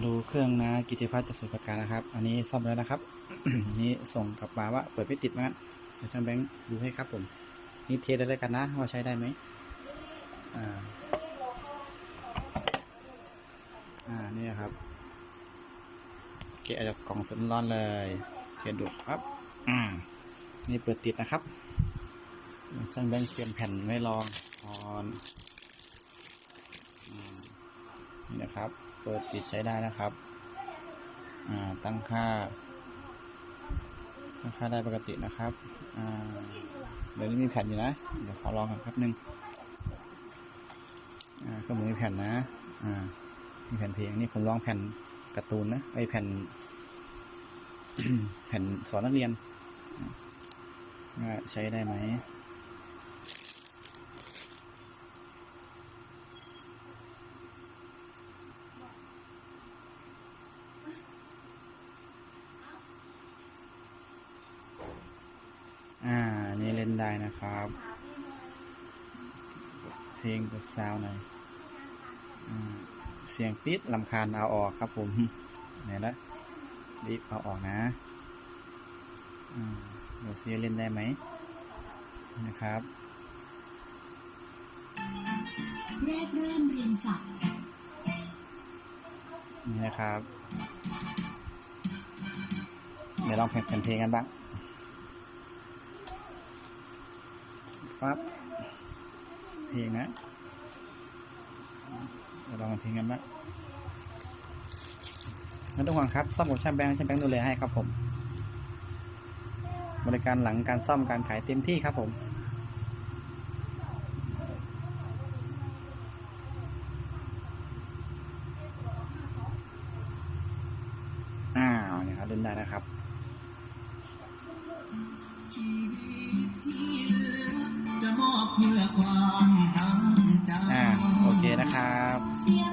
มาดูเครื่องนะกิติพัฒน์จะสุประการนะครับ อันนี้ซ่อมแล้วนะครับ อันนี้ส่งกลับมาว่าเปิดไม่ติดมั้งเดี๋ยวช่างแบงค์ดูให้ครับผมนี่เทสได้เลยกันนะว่าใช้ได้ไหมอ่าอ่านี่ครับเกะจากกล่องสุดร้อนเลยเทียนดูครับอ่านี่เปิดติดนะครับช่างแบงค์เตรียมแผ่นไว้รองก่อนอืม นี่นะครับ เปิดติดใช้ได้นะครับตั้งค่า ตั้งค่าได้ปกตินะครับเดี๋ยวนี้มีแผ่นอยู่นะ เดี๋ยวขอลองกันครับหนึ่งอ่าเครื่องมือมีแผ่นนะมีแผ่นเพลงนี่ผมลองแผ่นการ์ตูนนะไอแผ่น แผ่นสอนนักเรียนใช้ได้ไหม อ่า นี่เล่นได้นะครับ เพลงกดซาวหน่อยอ่าเสียงปิดลำคาญเอาออกครับผมไหนละรีบเอาออกนะอืมเดี๋ยวซีเล่นได้ไหมนะครับแรกเริ่มเรียนศัพท์นี่นะครับ เดี๋ยวลองแผ่นแผ่นเพลงกันบ้าง ฟับเพลงนะเดี๋ยวลองเพลงกันบ้างไม่ต้องห่วงครับซ่อมกับช่างแบงค์ช่างแบงค์ดูแลให้ครับผม บริการหลังการซ่อมการขายเต็มที่ครับผมอ้าวเนี่ยครับเล่นได้นะครับ เพื่อความหังใจ อ่าโอเคนะครับ เสีย